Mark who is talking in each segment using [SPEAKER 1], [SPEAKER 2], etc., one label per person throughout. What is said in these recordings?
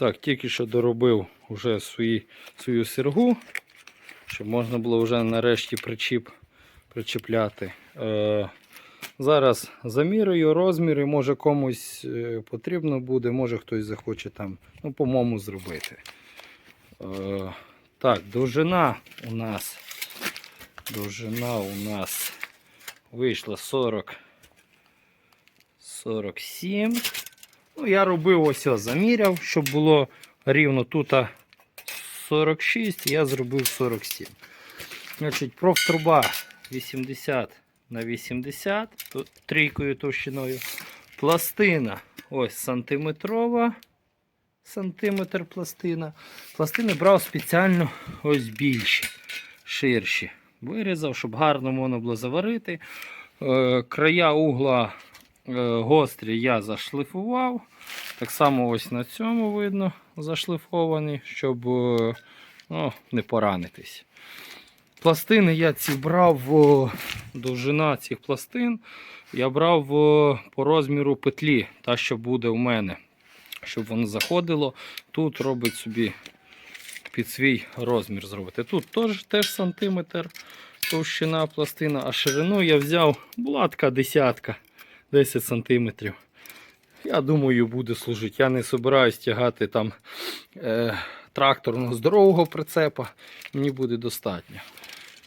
[SPEAKER 1] Так, тільки що доробив вже свої, свою сергу, щоб можна було вже нарешті причіп причіпляти. Е, зараз замірюю розміри, може комусь е, потрібно буде, може хтось захоче там, ну, по-моєму, зробити. Е, так, довжина у нас. Довжина у нас вийшла 40. 47. Ну, я робив ось, ось заміряв, щоб було рівно тут 46, я зробив 47. Значить, профтруба 80 на 80, тут трійкою товщиною. Пластина ось сантиметрова. Сантиметр пластина. Пластини брав спеціально ось більші, ширші. Вирізав, щоб гарно можна було заварити. Е, края угла гострі я зашлифував. Так само ось на цьому видно зашлифовані, щоб е, ну, не поранитись. Пластини я ці брав, довжина цих пластин я брав по розміру петлі, та що буде у мене, щоб воно заходило. Тут робить собі під свій розмір зробити. Тут теж, теж сантиметр товщина пластина, а ширину я взяв, була така десятка, 10 сантиметрів. Я думаю, буде служити. Я не збираюсь тягати там е, тракторного здорового прицепа. Мені буде достатньо.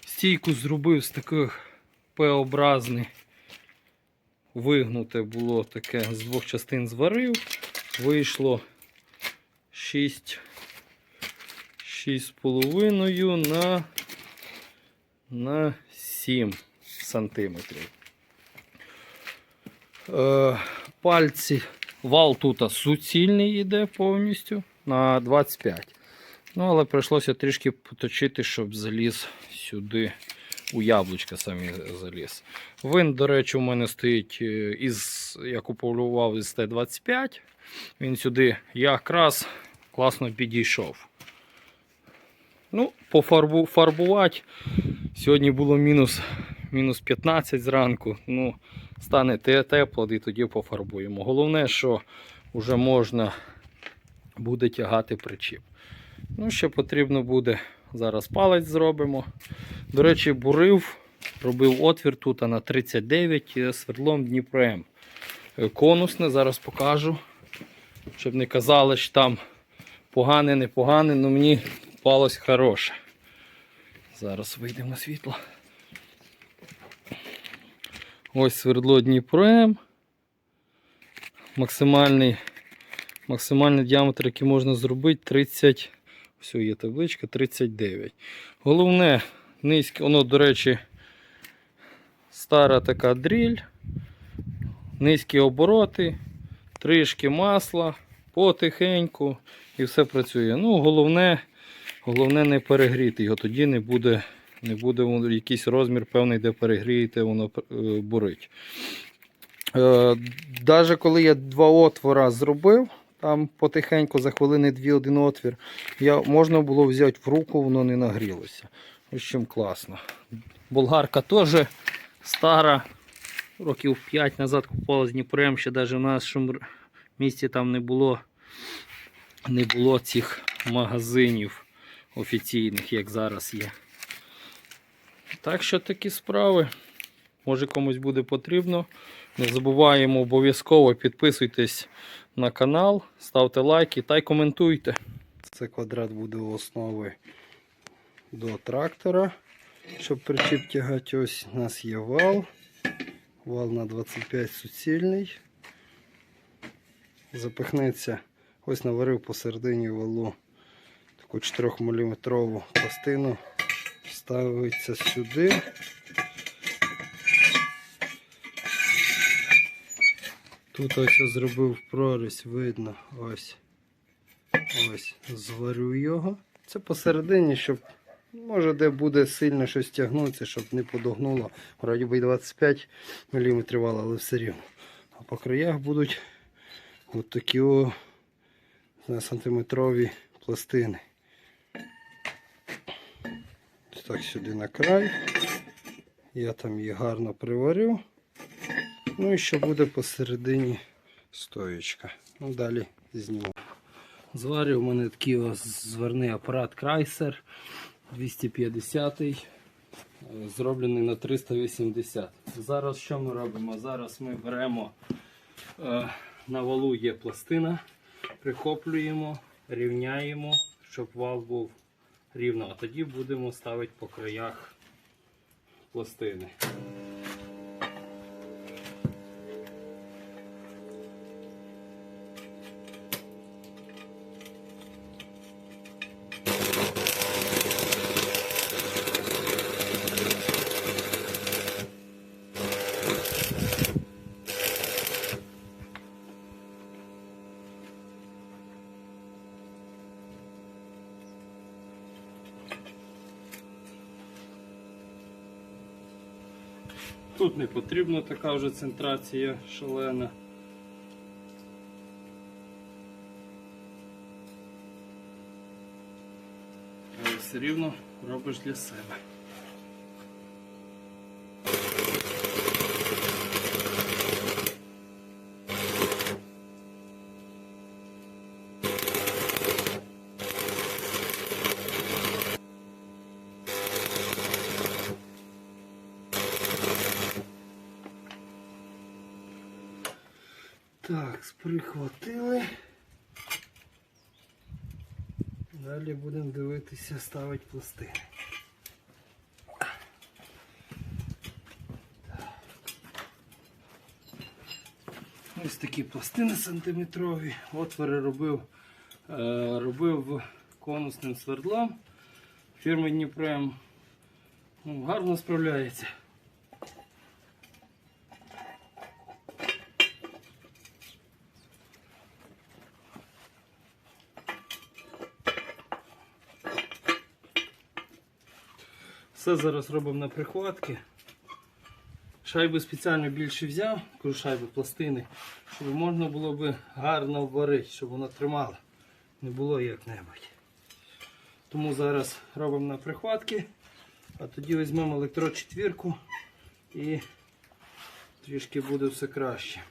[SPEAKER 1] Стійку зробив з таких П-образний. Вигнуте було таке, з двох частин зварив. Вийшло 6, 6,5 на, на 7 сантиметрів. Е, пальці. Вал тут суцільний йде повністю на 25. Ну, але прийшлося трішки поточити, щоб заліз сюди у яблучка самі заліз. Вин, до речі, у мене стоїть е, із, я купував із Т-25. Він сюди якраз класно підійшов. Ну, пофарбу, фарбувати. Сьогодні було мінус, мінус 15 зранку. Ну, стане тепло, і тоді пофарбуємо. Головне, що вже можна буде тягати причіп. Ну, ще потрібно буде, зараз палець зробимо. До речі, бурив, робив отвір тут на 39 е, свердлом Дніпром. Е, Конусне, зараз покажу. Щоб не казали, що там погане, не погане, але мені попалось хороше. Зараз вийдемо світло. Ось свердло Дніпром. Максимальний, максимальний діаметр, який можна зробити, 30. Все, є табличка 39. Головне, низьке, воно, до речі, стара така дріль, низькі обороти, трішки масла, потихеньку і все працює. Ну, головне, головне не перегріти його, тоді не буде, не буде якийсь розмір певний, де перегрієте, воно е, бурить. Е, Навіть коли я два отвора зробив, там потихеньку за хвилини дві один отвір, я, можна було взяти в руку, воно не нагрілося. Ось чим класно. Болгарка теж стара, років 5 назад купувала з Дніпрем, ще навіть в нашому місті там не було, не було цих магазинів офіційних, як зараз є. Так що такі справи. Може комусь буде потрібно. Не забуваємо обов'язково підписуйтесь на канал, ставте лайки та й коментуйте. Це квадрат буде основи до трактора. Щоб причіп ось у нас є вал. Вал на 25 суцільний. Запихнеться, ось наварив посередині валу таку 4 мм пластину. Ставиться сюди. Тут ось я зробив прорізь, видно, ось. Ось, зварю його. Це посередині, щоб може де буде сильно щось тягнутися, щоб не подогнуло. Вроді би 25 мм але все рівно. А по краях будуть от такі о, сантиметрові пластини. Ось так сюди на край. Я там її гарно приварю. Ну і ще буде посередині стоєчка. Ну, далі зніму. Зварю, у мене такий ось зверний апарат Chrysler 250 е, зроблений на 380. Зараз що ми робимо? Зараз ми беремо е, на валу є пластина, прихоплюємо, рівняємо, щоб вал був рівно, а тоді будемо ставити по краях пластини. Тут не потрібна така вже центрація шалена. Але все рівно робиш для себе. Так, прихватили. Далі будемо дивитися, ставити пластини. Ось такі пластини сантиметрові. От переробив е, робив конусним свердлом фірми Дніпрем. Ну, гарно справляється. Все зараз робимо на прихватки. Шайби спеціально більше взяв, кажу шайби пластини, щоб можна було би гарно варити, щоб воно тримало. Не було як-небудь. Тому зараз робимо на прихватки, а тоді візьмемо електрод четвірку і трішки буде все краще.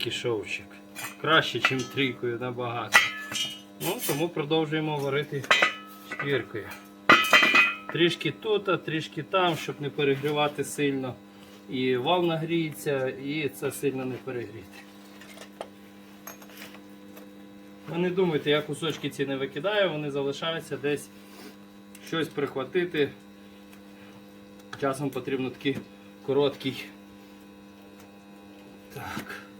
[SPEAKER 1] Гарненький шовчик. Краще, ніж трійкою набагато. Ну, тому продовжуємо варити четвіркою. Трішки тут, а трішки там, щоб не перегрівати сильно. І вал нагріється, і це сильно не перегріти. Ви не думайте, я кусочки ці не викидаю, вони залишаються десь щось прихватити. Часом потрібно такий короткий так.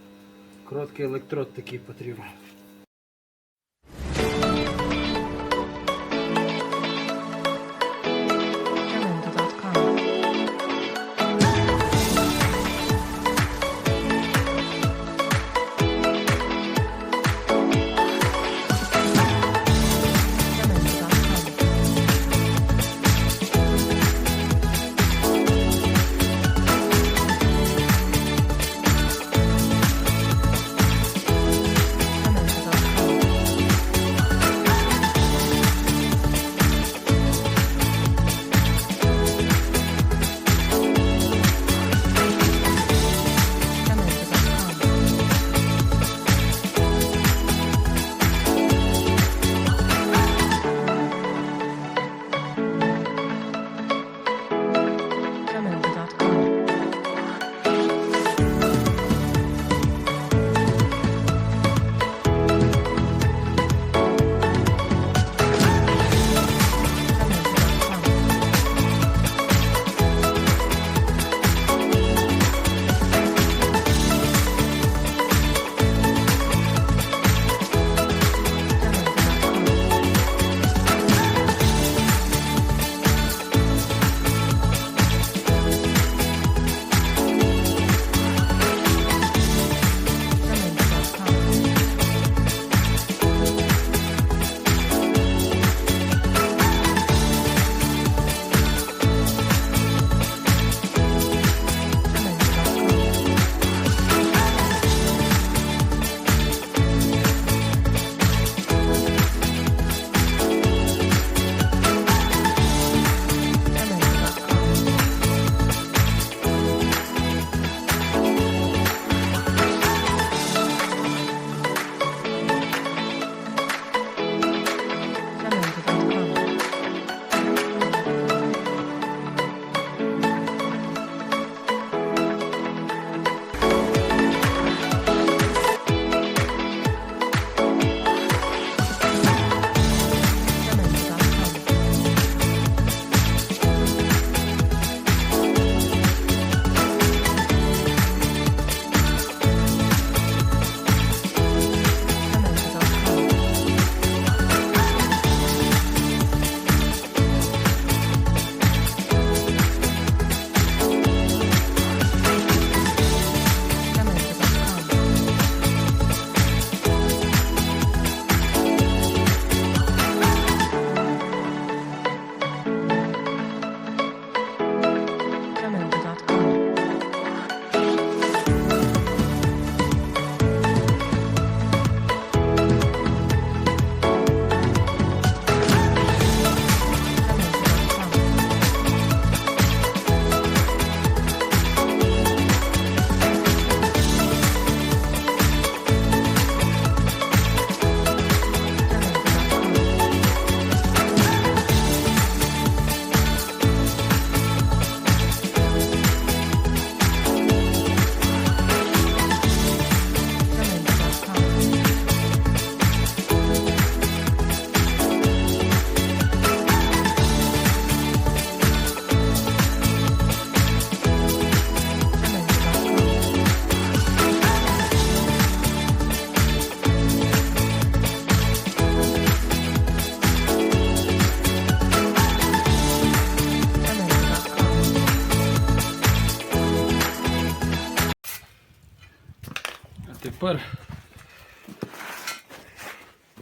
[SPEAKER 1] Короткий електрод такий потрібен.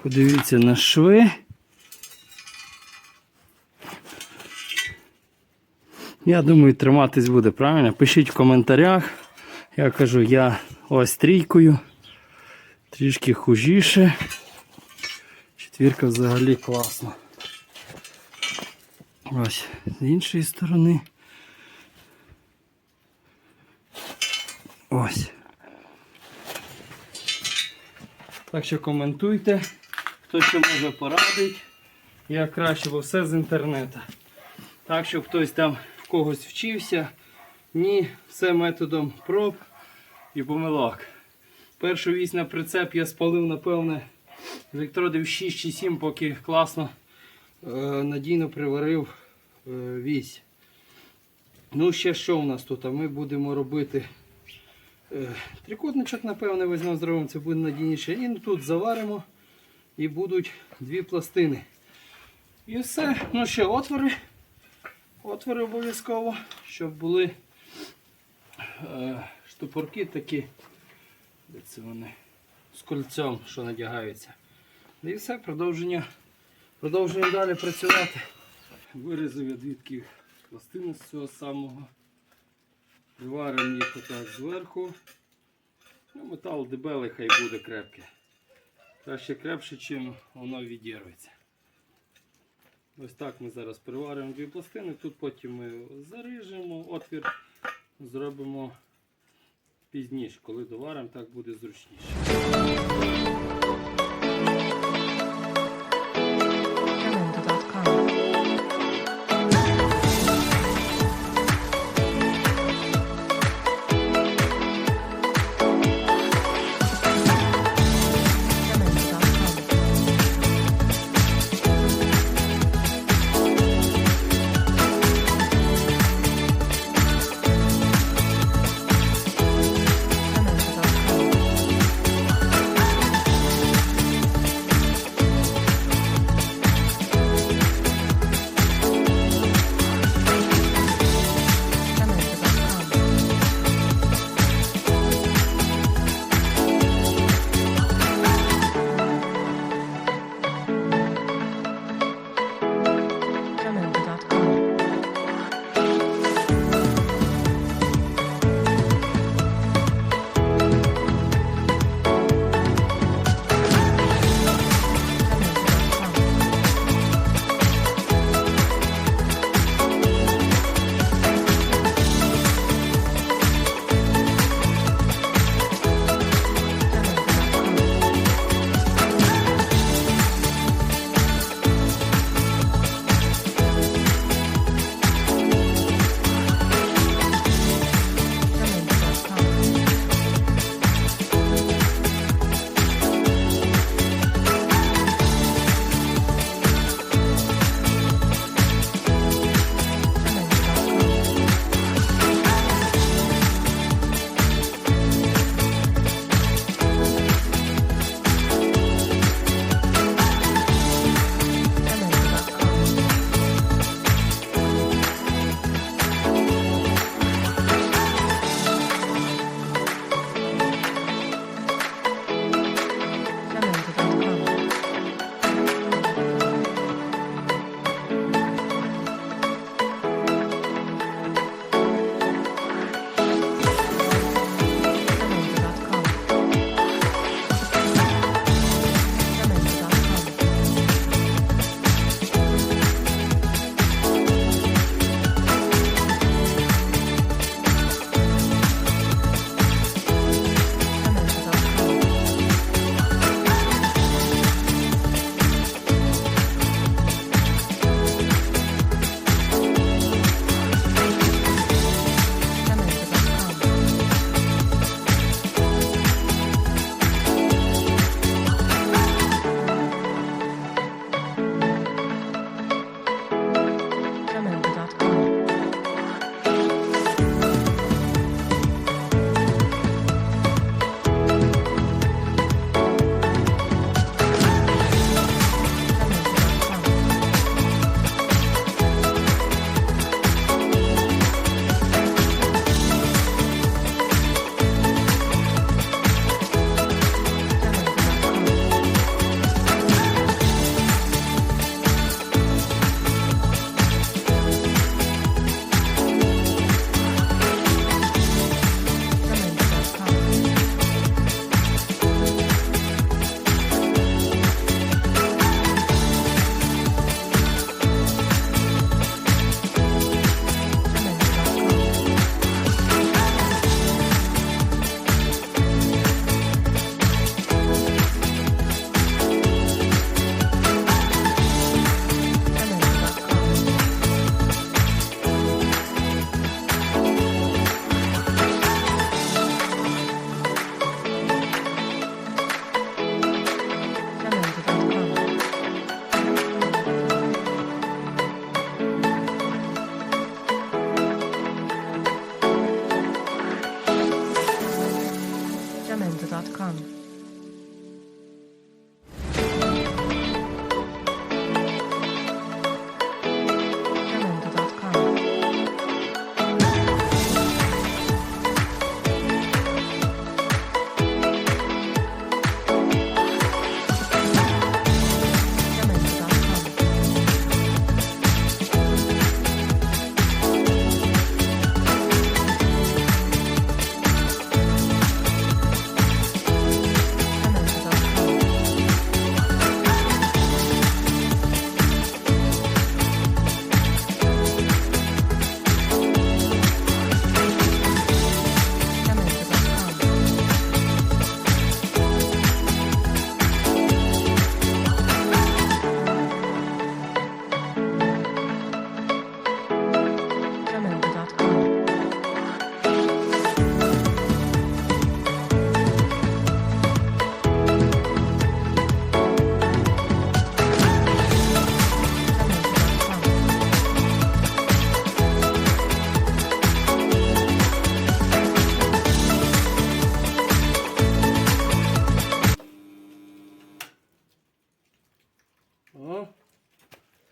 [SPEAKER 1] Подивіться на шви. Я думаю, триматись буде правильно. Пишіть в коментарях. Я кажу, я ось трійкою. Трішки хужіше. Четвірка взагалі класна. Ось з іншої сторони. Ось. Так що коментуйте, хто що може порадить, як краще, бо все з інтернету. Так, щоб хтось там в когось вчився. Ні, все методом проб і помилок. Першу вісь на прицеп я спалив, напевне, електродів 6 чи 7, поки класно е, надійно приварив е, вісь. Ну, ще що у нас тут? А ми будемо робити е, трикутничок, напевне, візьмемо зробимо, це буде надійніше. І тут заваримо і будуть дві пластини. І все. Ну ще отвори. Отвори обов'язково, щоб були е, штупорки такі. Де це вони? З кольцем, що надягаються. І все, продовження. Продовжуємо далі працювати. Вирізав я дві пластини з цього самого. Приваримо їх отак зверху. Ну, метал дебелий, хай буде крепкий. Краще крепше, чим воно відірветься. Ось так ми зараз приваримо дві пластини. Тут потім ми заріжемо, отвір зробимо пізніше, коли доваримо, так буде зручніше.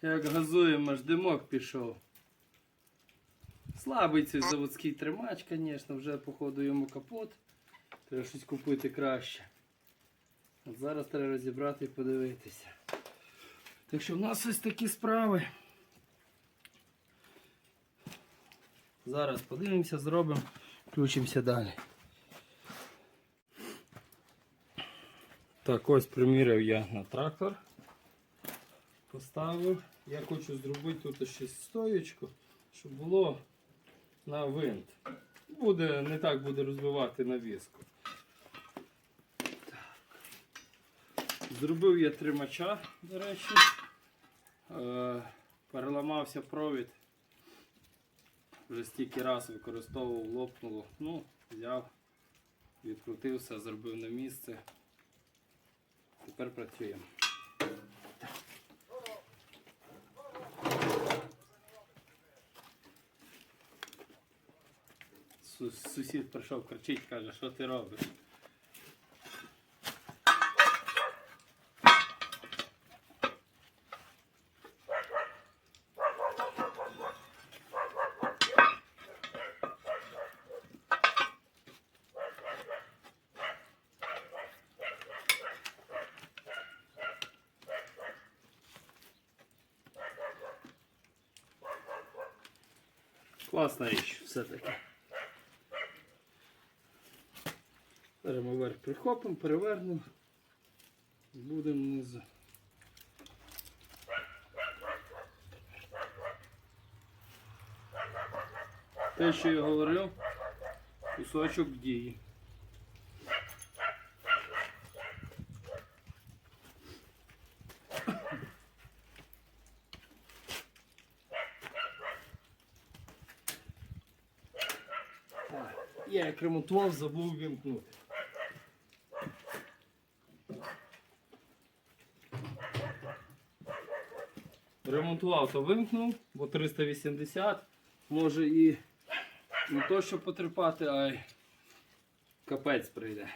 [SPEAKER 1] Як газуємо, аж димок пішов. Слабий цей заводський тримач, звісно, вже походу йому капот. Треба щось купити краще. От зараз треба розібрати і подивитися. Так що в нас ось такі справи. Зараз подивимося, зробимо, включимося далі. Так, ось приміряв я на трактор. Поставив. Я хочу зробити тут ще стоєчку, щоб було на винт. Буде, не так буде розбивати навіску. Зробив я тримача, до речі. Е, переламався провід. Вже стільки раз використовував, лопнуло. Ну, взяв, відкрутив все, зробив на місце. Тепер працюємо. Сусід прийшов, кричить, каже, що ти робиш? Класна річ все-таки. Вверх прихопимо, перевернемо. Будемо внизу. Те, що я говорив, кусочок. Так, Я як ремонтував, забув вімкнути. Ремонтував, то вимкнув, бо 380 може і не то, що потерпати, а й капець прийде.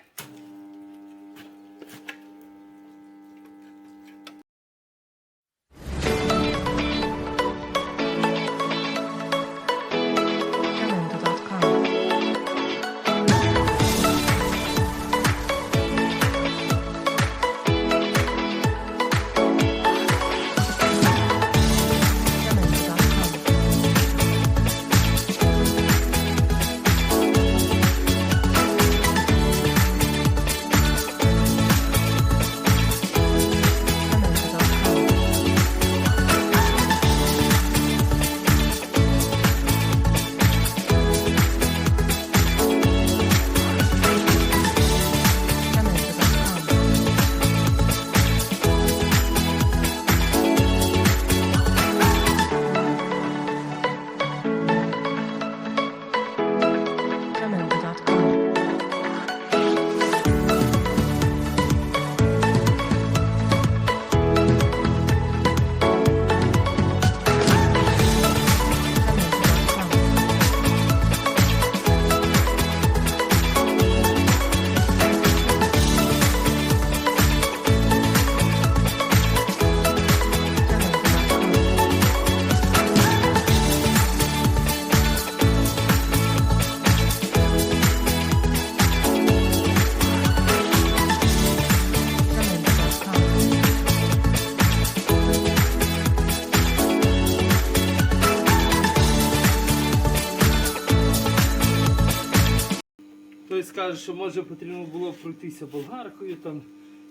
[SPEAKER 1] Хтось скаже, що може потрібно було пройтися болгаркою, там,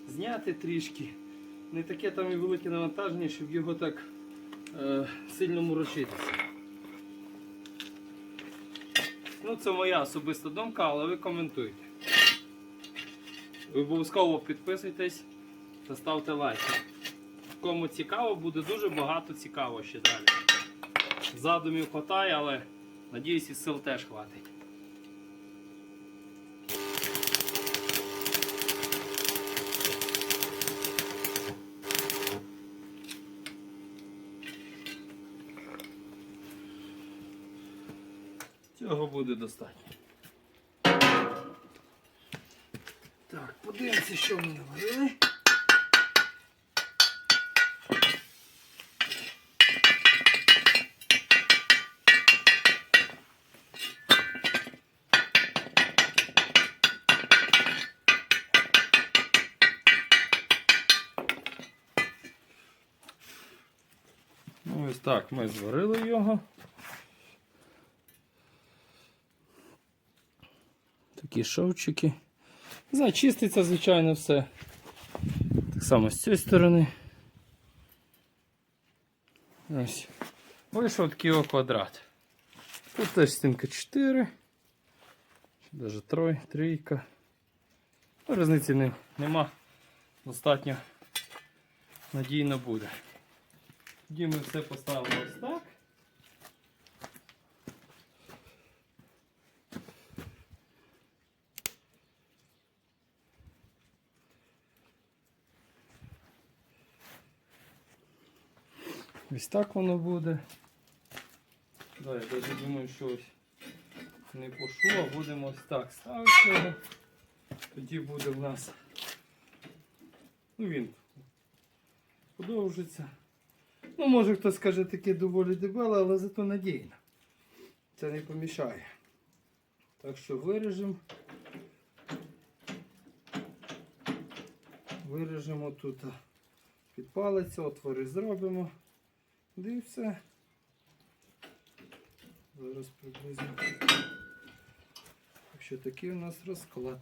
[SPEAKER 1] зняти трішки. Не таке там і велике навантаження, щоб його так е, сильно морочитися. Ну, це моя особиста думка, але ви коментуйте. Обов'язково підписуйтесь та ставте лайки. Кому цікаво, буде дуже багато цікаво ще далі. Задумів хватає, але надіюсь і сил теж хватить. Цього буде достатньо. Так, подивимося, що ми наварили. Ну, так ми зварили його. Такі шовчики. Не знаю, чиститься, звичайно, все. Так само з цієї сторони. Ось. Вийшов такий квадрат. Тут теж стінка 4. Даже трой, трійка. Ну, різниці не, нема. Достатньо надійно буде. Тоді ми все поставимо ось так. Ось так воно буде. Да, я навіть думаю, що ось не пошу, а будемо ось так ставити. Тоді буде в нас. Ну він подовжиться. Ну, може хтось скаже таке доволі дебеле, але зато надійно. Це не помішає. Так що виріжемо. Виріжемо тут під палець, отвори зробимо. І все. Зараз приблизно. Так що такий у нас розклад.